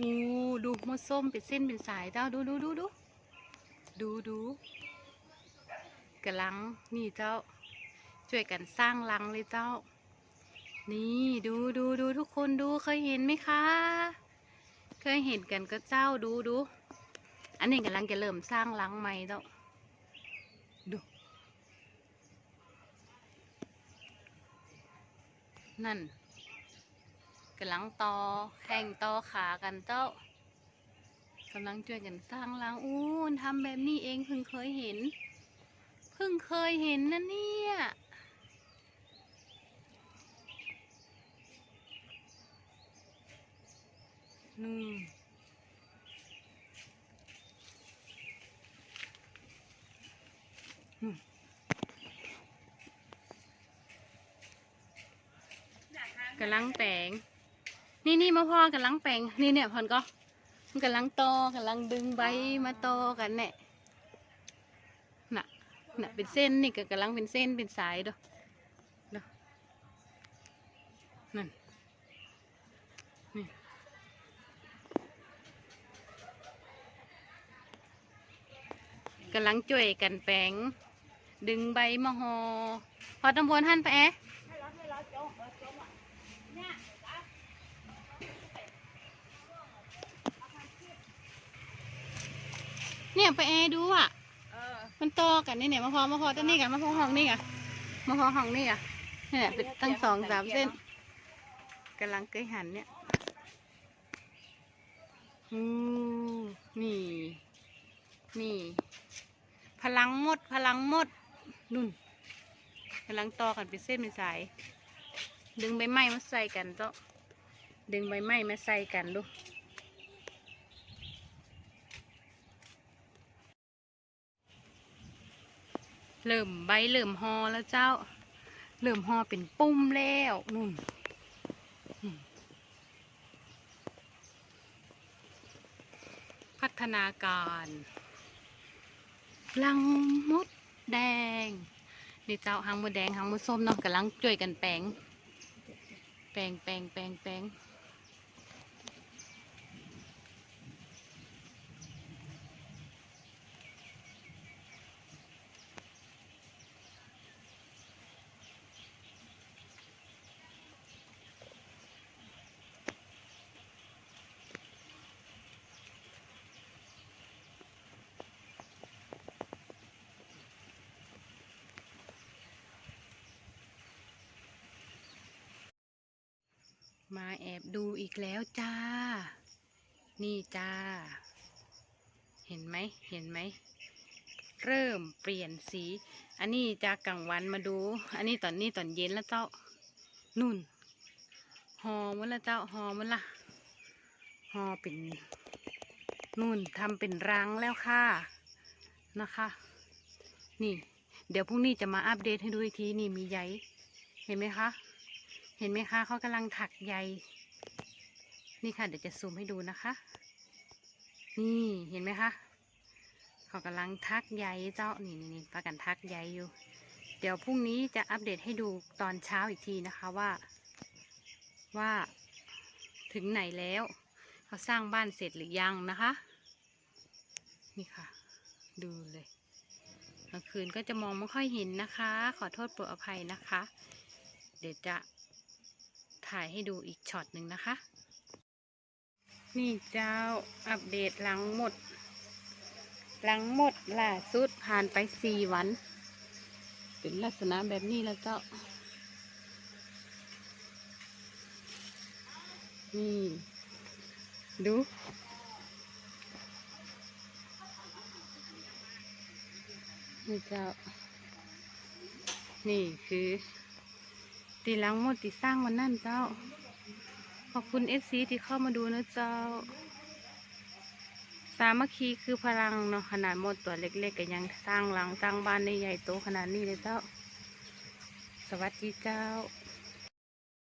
อู้ดูมดส้มเป็นเส้นเป็นสายเจ้าดูดูดูดูดูดูกำลังนี่เจ้า ช่วยกันสร้างรังเลยเจ้า นี่ดูดูดูทุกคนดูเคยเห็นไหมคะ เคยเห็นกันก็เจ้าดูดูอันนี้กำลังจะเริ่มสร้างรังใหม่เจ้าดู นั่น กำลังต่อแข่งต่อขากันเจ้ากำลังช่วยกันสร้างรังอู้นทำแบบนี้เองเพิ่งเคยเห็น เพิ่งเคยเห็นนะเนี่ยนู่นอืมกำลังแปลง นี่นี่มาพ่อกำลังแปลงนี่เนี่ยพอนก็มันกำลังตอกำลังดึงใบมาตอกันเนี่ยน่ะน่ะเป็นเส้นนี่ก็กำลังเป็นเส้นเป็นสายเด้อเด้อนั่นนี่กำลังช่วยกันแปลง ดึงใบมาหอพอตำบลท่านไปแอะ ยไปแอดูอะมันตอกันนี่เนี่ยมาพอมาพอต้นนี้กันมาพอห้องนี่กันมาพอห้องนี่กันนี่แหละเป็นตั้งสองสามเส้นกำลังเกยหันเนี่ยอือนี่ นี่ พลังหมด พลังหมดนุ่นกำลังต่อกันเป็นเส้นเป็นสาย ดึงใบไม้มาใส่กันเจ้าดึงใบไม้มาใส่กันลู เริ่มใบเริ่มหอแล้วเจ้า เริ่มหอเป็นปุ้มแล้วนุ่นพัฒนาการลังมดแดงนี่เจ้าหางมดแดงหางมดส้มเนาะกำลังช่วยกันแปลง แปลงแปลงแปลงแปลง มาแอบดูอีกแล้วจ้า นี่จ้า เห็นไหม เห็นไหม เริ่มเปลี่ยนสี อันนี้จากกลางวันมาดู อันนี้ตอนนี้ตอนเย็นแล้วเจ้า นุ่น หอมันละเจ้า หอมันละหอเป็น นุ่นทำเป็นรังแล้วค่ะ นะคะ นี่ เดี๋ยวพรุ่งนี้จะมาอัปเดตให้ดูอีกที นี่มีใยเห็นไหมคะ เห็นไหมคะเขากำลังถักใย นี่ค่ะ เดี๋ยวจะซูมให้ดูนะคะ นี่เห็นไหมคะเขากำลังทักใยเจ้านี่นี่นี่ประกันทักใยอยู่ เดี๋ยวพรุ่งนี้จะอัปเดตให้ดูตอนเช้าอีกทีนะคะว่า ว่าถึงไหนแล้วเขาสร้างบ้านเสร็จหรือยังนะคะ นี่ค่ะ ดูเลยกลางคืนก็จะมองไม่ค่อยเห็นนะคะ ขอโทษโปรดอภัยนะคะ เดี๋ยวจะ ถ่ายให้ดูอีกช็อตหนึ่งนะคะ นี่เจ้าอัปเดตหลังหมด หลังหมดล่าสุดผ่านไปสี่วัน เป็นลักษณะแบบนี้แล้วเจ้า นี่ ดูนี่เจ้า นี่คือ ตีหลังหมดตีสร้างวันนั่นเจ้า ขอบคุณเอฟซีที่เข้ามาดูนะเจ้า สามัคคีคือพลังเนาะขนาดหมดตัวเล็กๆก็ยังสร้างหลังสร้างบ้านได้ใหญ่โตขนาดนี้เลยเจ้า สวัสดีเจ้า